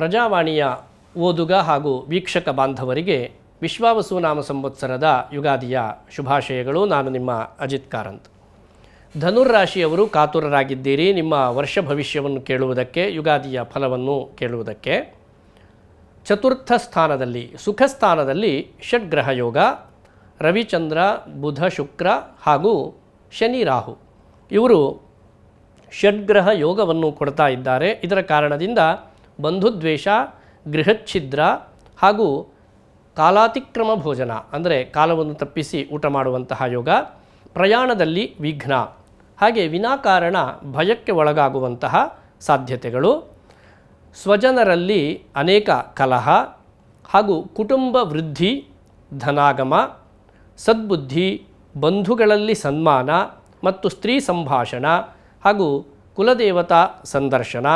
ಪ್ರಜಾವಾಣಿಯ ಓದುಗ ಹಾಗೂ ವೀಕ್ಷಕ ಬಾಂಧವರಿಗೆ ವಿಶ್ವಾವಸು ನಾಮ ಸಂವತ್ಸರದ ಯುಗಾದಿಯ ಶುಭಾಶಯಗಳು. ನಾನು ನಿಮ್ಮ ಅಜಿತ್ ಕಾರಂತ್. ಧನುರ್ರಾಶಿಯವರು ಕಾತುರರಾಗಿದ್ದೀರಿ. ನಿಮ್ಮ ವರ್ಷ ಭವಿಷ್ಯವನ್ನು ಕೇಳುವುದಕ್ಕೆ, ಯುಗಾದಿಯ ಫಲವನ್ನು ಕೇಳುವುದಕ್ಕೆ. ಚತುರ್ಥ ಸ್ಥಾನದಲ್ಲಿ, ಸುಖ ಸ್ಥಾನದಲ್ಲಿ ಷಡ್ಗ್ರಹ ಯೋಗ, ರವಿಚಂದ್ರ, ಬುಧ ಶುಕ್ರ ಹಾಗೂ ಶನಿ ರಾಹು. ಇವರು ಷಡ್ಗ್ರಹ ಯೋಗವನ್ನು ಕೊಡ್ತಾ ಇದ್ದಾರೆ. ಇದರ ಕಾರಣದಿಂದ ಬಂಧುದ್ವೇಷ, ಗೃಹಚ್ಛಿದ್ರ ಹಾಗೂ ಕಾಲಾತಿಕ್ರಮ ಭೋಜನ, ಅಂದರೆ ಕಾಲವನ್ನು ತಪ್ಪಿಸಿ ಊಟ ಮಾಡುವಂತಹ ಯೋಗ, ಪ್ರಯಾಣದಲ್ಲಿ ವಿಘ್ನ, ಹಾಗೆ ವಿನಾಕಾರಣ ಭಯಕ್ಕೆ ಒಳಗಾಗುವಂತಹ ಸಾಧ್ಯತೆಗಳು. ಸ್ವಜನರಲ್ಲಿ ಅನೇಕ ಕಲಹ ಹಾಗೂ ಕುಟುಂಬ ವೃದ್ಧಿ, ಧನಾಗಮ, ಸದ್ಬುದ್ಧಿ, ಬಂಧುಗಳಲ್ಲಿ ಸನ್ಮಾನ ಮತ್ತು ಸ್ತ್ರೀ ಸಂಭಾಷಣ ಹಾಗೂ ಕುಲದೇವತಾ ಸಂದರ್ಶನ.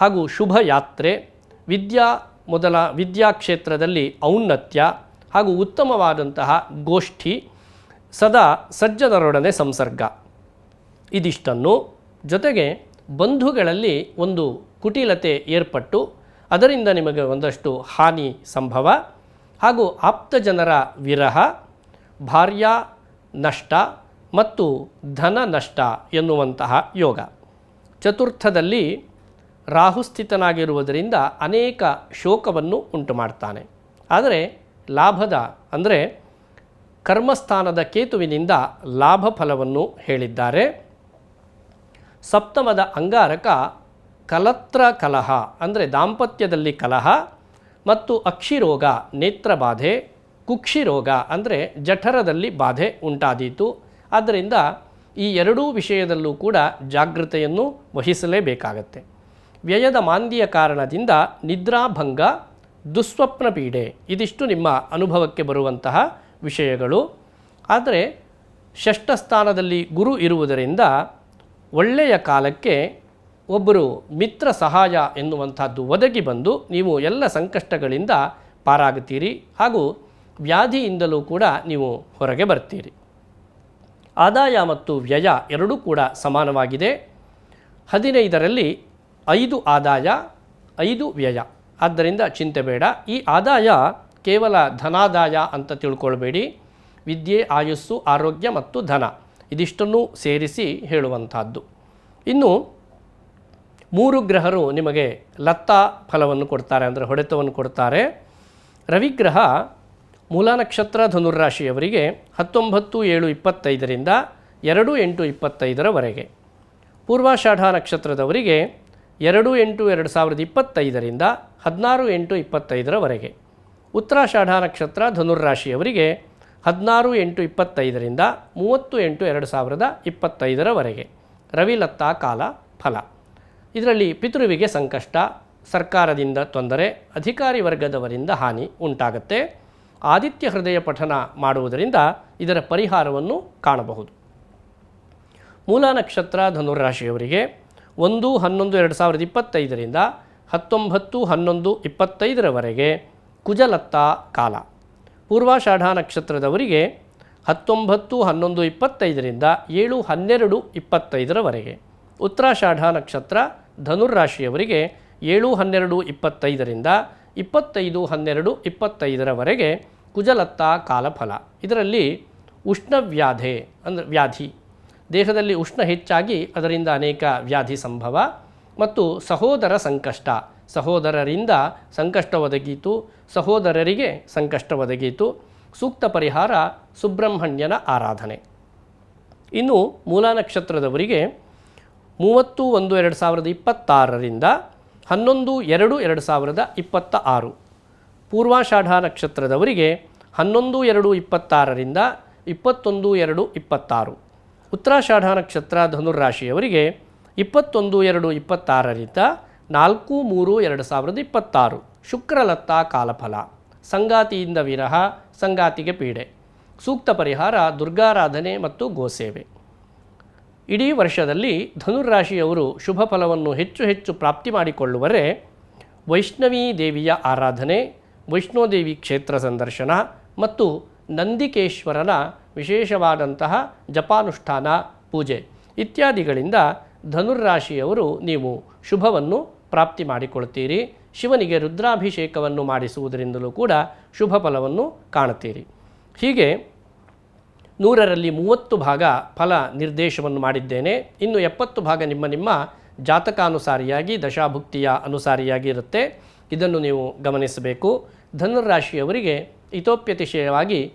ಹಾಗೂ ಶುಭ ಯಾತ್ರೆ ವಿದ್ಯಾ ಮೊದಲ ವಿದ್ಯಾ ಕ್ಷೇತ್ರದಲ್ಲಿ ಔನ್ನತ್ಯ ಹಾಗೂ ಉತ್ತಮವಾದಂತಹ ಗೋಷ್ಠಿ ಸದಾ ಸಜ್ಜನರೊಡನೆ ಸಂಸರ್ಗ. ಇದಿಷ್ಟನ್ನು ಜೊತೆಗೆ ಬಂಧುಗಳಲ್ಲಿ ಒಂದು ಕುಟಿಲತೆ ಏರ್ಪಟ್ಟು ಅದರಿಂದ ನಿಮಗೆ ಒಂದಷ್ಟು ಹಾನಿ ಸಂಭವ ಹಾಗೂ ಆಪ್ತ ಜನರ ವಿರಹ, ಭಾರ್ಯ ನಷ್ಟ ಮತ್ತು ಧನ ನಷ್ಟ ಎನ್ನುವಂತಹ ಯೋಗ. ಚತುರ್ಥದಲ್ಲಿ ರಾಹುಸ್ಥಿತನಾಗಿರುವುದರಿಂದ ಅನೇಕ ಶೋಕವನ್ನು ಉಂಟು ಮಾಡ್ತಾನೆ ಆದರೆ ಲಾಭದ, ಅಂದರೆ ಕರ್ಮಸ್ಥಾನದ ಕೇತುವಿನಿಂದ ಲಾಭ ಫಲವನ್ನು ಹೇಳಿದ್ದಾರೆ. ಸಪ್ತಮದ ಅಂಗಾರಕ ಕಲತ್ರ ಕಲಹ, ಅಂದರೆ ದಾಂಪತ್ಯದಲ್ಲಿ ಕಲಹ ಮತ್ತು ಅಕ್ಷಿರೋಗ ನೇತ್ರಬಾಧೆ ಕುಕ್ಷಿರೋಗ, ಅಂದರೆ ಜಠರದಲ್ಲಿ ಬಾಧೆ ಉಂಟಾದೀತು. ಆದ್ದರಿಂದ ಈ ಎರಡೂ ವಿಷಯದಲ್ಲೂ ಕೂಡ ಜಾಗೃತೆಯನ್ನು ವಹಿಸಲೇಬೇಕಾಗತ್ತೆ. ವ್ಯಯದ ಮಾಂದಿಯ ಕಾರಣದಿಂದ ನಿದ್ರಾಭಂಗ ದುಸ್ವಪ್ನ ಪೀಡೆ ಇದಿಷ್ಟು ನಿಮ್ಮ ಅನುಭವಕ್ಕೆ ಬರುವಂತಹ ವಿಷಯಗಳು. ಆದರೆ ಷಷ್ಠ ಸ್ಥಾನದಲ್ಲಿ ಗುರು ಇರುವುದರಿಂದ ಒಳ್ಳೆಯ ಕಾಲಕ್ಕೆ ಒಬ್ಬರು ಮಿತ್ರ ಸಹಾಯ ಎನ್ನುವಂಥದ್ದು ಒದಗಿ ಬಂದು ನೀವು ಎಲ್ಲ ಸಂಕಷ್ಟಗಳಿಂದ ಪಾರಾಗುತ್ತೀರಿ ಹಾಗೂ ವ್ಯಾಧಿಯಿಂದಲೂ ಕೂಡ ನೀವು ಹೊರಗೆ ಬರ್ತೀರಿ. ಆದಾಯ ಮತ್ತು ವ್ಯಯ ಎರಡೂ ಕೂಡ ಸಮಾನವಾಗಿದೆ. ಹದಿನೈದರಲ್ಲಿ ಐದು ಆದಾಯ, ಐದು ವ್ಯಯ. ಆದ್ದರಿಂದ ಚಿಂತೆ ಬೇಡ. ಈ ಆದಾಯ ಕೇವಲ ಧನಾದಾಯ ಅಂತ ತಿಳ್ಕೊಳ್ಬೇಡಿ. ವಿದ್ಯೆ, ಆಯುಸ್ಸು, ಆರೋಗ್ಯ ಮತ್ತು ಧನ ಇದಿಷ್ಟನ್ನು ಸೇರಿಸಿ ಹೇಳುವಂತಹದ್ದು ಇನ್ನು ಮೂರು ಗ್ರಹರು ನಿಮಗೆ ಲತ್ತ ಫಲವನ್ನು ಕೊಡ್ತಾರೆ ಅಂದರೆ ಹೊಡೆತವನ್ನು ಕೊಡ್ತಾರೆ. ರವಿಗ್ರಹ ಮೂಲ ನಕ್ಷತ್ರ ಧನುರಾಶಿಯವರಿಗೆ ಹತ್ತೊಂಬತ್ತು, ಏಳು, ಇಪ್ಪತ್ತೈದರಿಂದ ಎರಡು, ಎಂಟು, ಇಪ್ಪತ್ತೈದರವರೆಗೆ. ಪೂರ್ವಾಷಾಢ ನಕ್ಷತ್ರದವರಿಗೆ ಎರಡು ಎಂಟು ಎರಡು ಸಾವಿರದ ಇಪ್ಪತ್ತೈದರಿಂದ ಹದಿನಾರು ಎಂಟು ಇಪ್ಪತ್ತೈದರವರೆಗೆ. ಉತ್ತರಾಷಾಢ ನಕ್ಷತ್ರ ಧನುರ್ರಾಶಿಯವರಿಗೆ ಹದಿನಾರು ಎಂಟು ಇಪ್ಪತ್ತೈದರಿಂದ ಮೂವತ್ತು ಎಂಟು ಎರಡು ಸಾವಿರದ ಇಪ್ಪತ್ತೈದರವರೆಗೆ. ರವಿಲತ್ತಾ ಕಾಲ ಫಲ. ಇದರಲ್ಲಿ ಪಿತೃವಿಗೆ ಸಂಕಷ್ಟ, ಸರ್ಕಾರದಿಂದ ತೊಂದರೆ, ಅಧಿಕಾರಿ ವರ್ಗದವರಿಂದ ಹಾನಿ ಉಂಟಾಗುತ್ತೆ. ಆದಿತ್ಯ ಹೃದಯ ಪಠನ ಮಾಡುವುದರಿಂದ ಇದರ ಪರಿಹಾರವನ್ನು ಕಾಣಬಹುದು. ಮೂಲ ನಕ್ಷತ್ರ ಧನುರಾಶಿಯವರಿಗೆ ಒಂದು, ಹನ್ನೊಂದು, ಎರಡು ಸಾವಿರದ ಇಪ್ಪತ್ತೈದರಿಂದ ಹತ್ತೊಂಬತ್ತು, ಹನ್ನೊಂದು, ಇಪ್ಪತ್ತೈದರವರೆಗೆ ಕುಜಲತ್ತ ಕಾಲ. ಪೂರ್ವಾಷಾಢ ನಕ್ಷತ್ರದವರಿಗೆ ಹತ್ತೊಂಬತ್ತು, ಹನ್ನೊಂದು, ಇಪ್ಪತ್ತೈದರಿಂದ ಏಳು, ಹನ್ನೆರಡು, ಇಪ್ಪತ್ತೈದರವರೆಗೆ. ಉತ್ತರಾಷಾಢ ನಕ್ಷತ್ರ ಧನುರ್ರಾಶಿಯವರಿಗೆ ಏಳು, ಹನ್ನೆರಡು, ಇಪ್ಪತ್ತೈದರಿಂದ ಇಪ್ಪತ್ತೈದು, ಹನ್ನೆರಡು, ಇಪ್ಪತ್ತೈದರವರೆಗೆ ಕುಜಲತ್ತ ಕಾಲಫಲ. ಇದರಲ್ಲಿ ಉಷ್ಣವ್ಯಾಧೆ ಅಂದರೆ ವ್ಯಾಧಿ. ದೇಹದಲ್ಲಿ ಉಷ್ಣ ಹೆಚ್ಚಾಗಿ ಅದರಿಂದ ಅನೇಕ ವ್ಯಾಧಿ ಸಂಭವ ಮತ್ತು ಸಹೋದರ ಸಂಕಷ್ಟ. ಸಹೋದರರಿಂದ ಸಂಕಷ್ಟ ಒದಗೀತು, ಸಹೋದರರಿಗೆ ಸಂಕಷ್ಟ ಒದಗೀತು. ಸೂಕ್ತ ಪರಿಹಾರ ಸುಬ್ರಹ್ಮಣ್ಯನ ಆರಾಧನೆ. ಇನ್ನು ಮೂಲ ನಕ್ಷತ್ರದವರಿಗೆ ಮೂವತ್ತು ಒಂದು ಎರಡು ಸಾವಿರದ ಇಪ್ಪತ್ತಾರರಿಂದ ಹನ್ನೊಂದು ಎರಡು ಎರಡು ಸಾವಿರದ ಇಪ್ಪತ್ತ ಆರು ಪೂರ್ವಾಷಾಢ ನಕ್ಷತ್ರದವರಿಗೆ ಹನ್ನೊಂದು ಎರಡು ಇಪ್ಪತ್ತಾರರಿಂದ ಇಪ್ಪತ್ತೊಂದು ಎರಡು ಇಪ್ಪತ್ತಾರು. ಉತ್ತರಾಷಾಢ ನಕ್ಷತ್ರ ಧನುರಾಶಿಯವರಿಗೆ ಇಪ್ಪತ್ತೊಂದು, ಎರಡು, ಇಪ್ಪತ್ತಾರರಿಂದ ನಾಲ್ಕು, ಮೂರು, ಎರಡು ಸಾವಿರದ ಇಪ್ಪತ್ತಾರು. ಶುಕ್ರಲತ್ತ ಕಾಲಫಲ. ಸಂಗಾತಿಯಿಂದ ವಿರಹ, ಸಂಗಾತಿಗೆ ಪೀಡೆ. ಸೂಕ್ತ ಪರಿಹಾರ ದುರ್ಗಾರಾಧನೆ ಮತ್ತು ಗೋಸೇವೆ. ಇಡೀ ವರ್ಷದಲ್ಲಿ ಧನುರಾಶಿಯವರು ಶುಭ ಫಲವನ್ನು ಹೆಚ್ಚು ಹೆಚ್ಚು ಪ್ರಾಪ್ತಿ ಮಾಡಿಕೊಳ್ಳುವರೆ ವೈಷ್ಣವೀ ದೇವಿಯ ಆರಾಧನೆ, ವೈಷ್ಣೋದೇವಿ ಕ್ಷೇತ್ರ ಸಂದರ್ಶನ ಮತ್ತು ನಂದಿಕೇಶ್ವರನ ವಿಶೇಷವಾದಂತಹ ಜಪಾನುಷ್ಠಾನ ಪೂಜೆ ಇತ್ಯಾದಿಗಳಿಂದ ಧನುರ್ರಾಶಿಯವರು ನೀವು ಶುಭವನ್ನು ಪ್ರಾಪ್ತಿ ಮಾಡಿಕೊಳ್ತೀರಿ ಶಿವನಿಗೆ ರುದ್ರಾಭಿಷೇಕವನ್ನು ಮಾಡಿಸುವುದರಿಂದಲೂ ಕೂಡ ಶುಭ ಫಲವನ್ನು ಕಾಣುತ್ತೀರಿ. ಹೀಗೆ ನೂರರಲ್ಲಿ ಮೂವತ್ತು ಭಾಗ ಫಲ ನಿರ್ದೇಶವನ್ನು ಮಾಡಿದ್ದೇನೆ. ಇನ್ನು ಎಪ್ಪತ್ತು ಭಾಗ ನಿಮ್ಮ ನಿಮ್ಮ ಜಾತಕಾನುಸಾರಿಯಾಗಿ, ದಶಾಭುಕ್ತಿಯ ಅನುಸಾರಿಯಾಗಿ ಇರುತ್ತೆ. ಇದನ್ನು ನೀವು ಗಮನಿಸಬೇಕು. ಧನುರಾಶಿಯವರಿಗೆ ಇತೋಪ್ಯತಿಶಯವಾಗಿ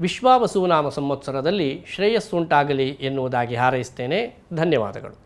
ವಿಶ್ವಾವಸುನಾಮ ಸಂವತ್ಸರದಲ್ಲಿ ಶ್ರೇಯಸ್ಸುಂಟಾಗಲಿ ಎನ್ನುವುದಾಗಿ ಹಾರೈಸ್ತೇನೆ. ಧನ್ಯವಾದಗಳು.